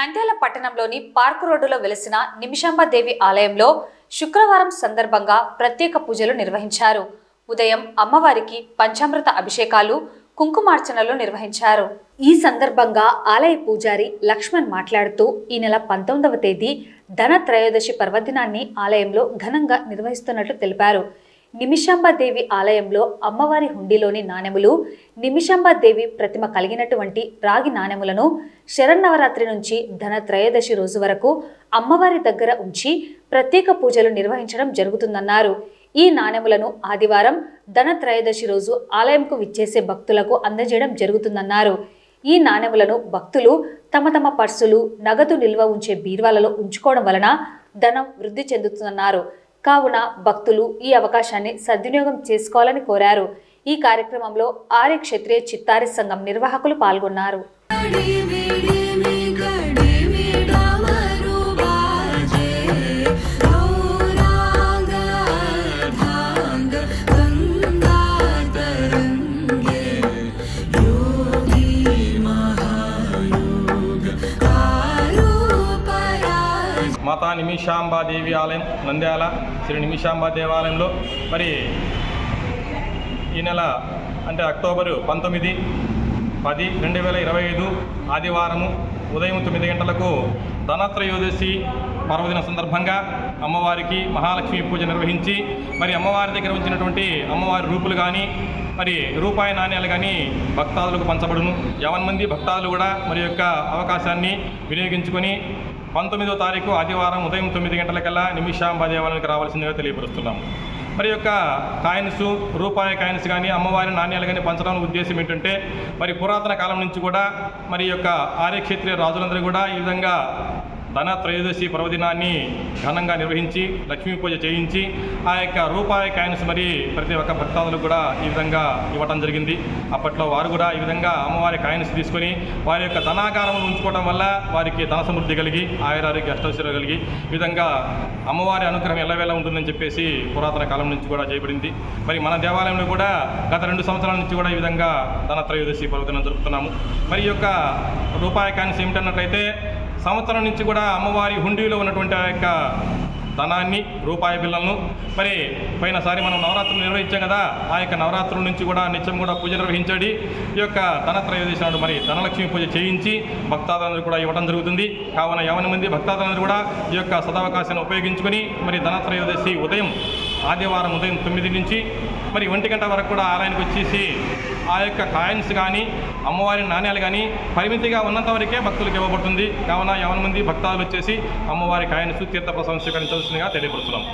నంద్యాల పట్టణంలోని పార్క్ రోడ్డులో వెలిసిన నిమిషాంబదేవి ఆలయంలో శుక్రవారం సందర్భంగా ప్రత్యేక పూజలు నిర్వహించారు. ఉదయం అమ్మవారికి పంచామృత అభిషేకాలు కుంకుమార్చనలు నిర్వహించారు. ఈ సందర్భంగా ఆలయ పూజారి లక్ష్మణ్ మాట్లాడుతూ ఈ నెల పంతొమ్మిదవ తేదీ ధన త్రయోదశి పర్వదినాన్ని ఆలయంలో ఘనంగా నిర్వహిస్తున్నట్లు తెలిపారు. నిమిషాంబదేవి ఆలయంలో అమ్మవారి హుండీలోని నాణెములు నిమిషాంబాదేవి ప్రతిమ కలిగినటువంటి రాగి నాణెములను శరన్నవరాత్రి నుంచి ధన త్రయోదశి రోజు వరకు అమ్మవారి దగ్గర ఉంచి ప్రత్యేక పూజలు నిర్వహించడం జరుగుతుందన్నారు. ఈ నాణెములను ఆదివారం ధన త్రయోదశి రోజు ఆలయంకు విచ్చేసే భక్తులకు అందజేయడం జరుగుతుందన్నారు. ఈ నాణెములను భక్తులు తమ తమ పర్సులు నగదు నిల్వ ఉంచే బీర్వాలలో ఉంచుకోవడం వలన ధనం వృద్ధి చెందుతుందన్నారు. కావున భక్తులు ఈ అవకాశాన్ని సద్వినియోగం చేసుకోవాలని కోరారు. ఈ కార్యక్రమంలో ఆర్య క్షత్రియ చిత్తారి సంఘం నిర్వాహకులు పాల్గొన్నారు. మాతా నిమిషాంబాదేవి ఆలయం నంద్యాల శ్రీ నిమిషాంబా దేవాలయంలో. మరి ఈ నెల అంటే అక్టోబరు పంతొమ్మిది పది రెండు వేల ఇరవై ఐదు ఆదివారము ఉదయం తొమ్మిది గంటలకు ధనత్రయోదశి పర్వదిన సందర్భంగా అమ్మవారికి మహాలక్ష్మి పూజ నిర్వహించి మరి అమ్మవారి దగ్గర ఉంచినటువంటి అమ్మవారి రూపులు కానీ మరి రూపాయి నాణ్యాలు కానీ భక్తాదులకు పంచబడును. యవన్ మంది భక్తాదులు కూడా మరి యొక్క అవకాశాన్ని వినియోగించుకొని పంతొమ్మిదో తారీఖు ఆదివారం ఉదయం తొమ్మిది గంటలకల్లా నిమిషాంబ దేవాలయానికి రావాల్సిందిగా తెలియపరుస్తున్నాము మరి యొక్క కాయిన్స్ రూపాయి కాయిన్స్ కానీ అమ్మవారి నాణ్యాలు కానీ పంచడానికి ఉద్దేశం ఏంటంటే మరి పురాతన కాలం నుంచి కూడా మరి యొక్క ఆర్యక్షేత్రీయ రాజులందరూ కూడా ఈ విధంగా ధన త్రయోదశి పర్వదినాన్ని ఘనంగా నిర్వహించి లక్ష్మీ పూజ చేయించి ఆ యొక్క రూపాయి కాయిన్స్ మరి ప్రతి ఒక్క భక్తాదులకు కూడా ఈ విధంగా ఇవ్వటం జరిగింది. అప్పట్లో వారు కూడా ఈ విధంగా అమ్మవారి కాయిన్స్ తీసుకొని వారి యొక్క ధనాగారమును ఉంచుకోవడం వల్ల వారికి ధన సమృద్ధి కలిగి ఆయురారోగ్య అష్టైశ్వర్యం కలిగి ఈ విధంగా అమ్మవారి అనుగ్రహం ఎల్లవేళ ఉంటుందని చెప్పేసి పురాతన కాలం నుంచి కూడా చేయబడింది. మరి మన దేవాలయంలో కూడా గత రెండు సంవత్సరాల నుంచి కూడా ఈ విధంగా ధన త్రయోదశి పర్వదినం జరుపుతున్నాము. మరి ఈ యొక్క రూపాయి కాయిన్స్ ఏమిటన్నట్లయితే సంవత్సరం నుంచి కూడా అమ్మవారి హుండీలో ఉన్నటువంటి ఆ యొక్క ధనాన్ని రూపాయి బిల్లలను మరి పోయినసారి మనం నవరాత్రులు నిర్వహించాం కదా ఆ యొక్క నవరాత్రుల నుంచి కూడా నిత్యం కూడా పూజ నిర్వహించండి. ఈ యొక్క ధనత్రయోదశి నాడు మరి ధనలక్ష్మి పూజ చేయించి భక్తాదులందరూ కూడా ఇవ్వడం జరుగుతుంది. కావున యవన మంది భక్తాదులందరూ కూడా ఈ యొక్క సదావకాశాన్ని ఉపయోగించుకొని మరి ధనత్రయోదశి ఉదయం ఆదివారం ఉదయం తొమ్మిది నుంచి మరి ఒంటి గంట వరకు కూడా ఆలయానికి వచ్చేసి ఆ యొక్క కాయిన్స్ కానీ అమ్మవారి నాణ్యాలు కానీ పరిమితిగా ఉన్నంత వరకే భక్తులకు ఇవ్వబడుతుంది. కావున ఎవరి మంది భక్తాలు వచ్చేసి అమ్మవారి కాయిన్స్ తీర్థ స్వీకరించవలసిందిగా తెలియపరుస్తున్నాం.